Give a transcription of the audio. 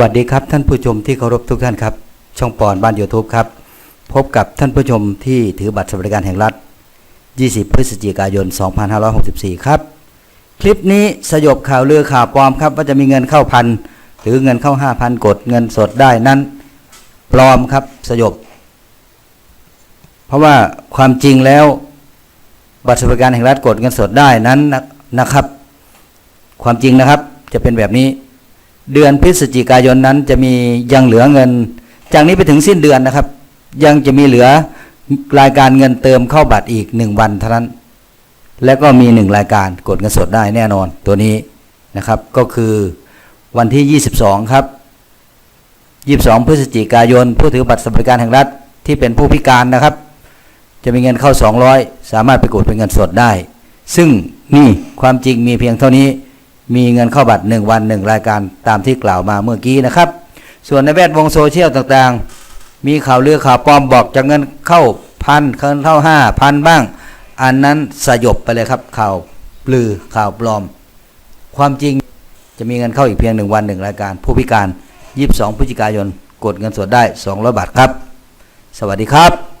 วัสดีครับ ท่านผู้ชมที่เคารพทุกท่านครับช่องปอนบ้านยูทูบครับ พบกับท่านผู้ชมที่ถือบัตรสวัสดิการแห่งรัฐ 20 พฤศจิกายน 2564 ครับ คลิปนี้สยบข่าวเลือข่าวปลอมครับ ว่าจะมีเงินเข้าพันหรือเงินเข้า 5,000 กดเงินสดได้นั้น ปลอมครับสยบ เพราะว่าความจริงแล้วบัตรสวัสดิการแห่งรัฐกดเงินสดได้นั้นนะนะครับ ความจริงนะครับจะเป็นแบบนี้ เดือนพฤศจิกายนนั้นจะมียังเหลือเงิน จากนี้ไปถึงสิ้นเดือนนะครับ ยังจะมีเหลือรายการเงินเติมเข้าบัตรอีกหนึ่งวันเท่านั้น แล้วก็มีหนึ่งรายการกดเงินสดได้แน่นอนตัวนี้นะครับ ก็คือวันที่ 22 ครับ 22 พฤศจิกายน ผู้ถือบัตรสวัสดิการแห่งรัฐที่เป็นผู้พิการนะครับ จะมีเงินเข้า 200 สามารถไปกดเป็นเงินสดได้ ซึ่งนี่ความจริงมีเพียงเท่านี้ มีเงินเข้าบัตร 1 วัน 1 รายการตามที่กล่าวมาเมื่อกี้นะครับ ส่วนในแวดวงโซเชียลต่างๆ มีข่าวเลือข่าวปลอมบอกจะเงินเข้าพันเงินเข้าห้าพันบ้าง อันนั้นสยบไปเลยครับข่าวปลือข่าวปลอม ความจริงจะมีเงินเข้าอีกเพียง 1 วัน 1 รายการ ผู้พิการ 22พฤศจิกายน กดเงินสดได้ 200 บาทครับ สวัสดีครับ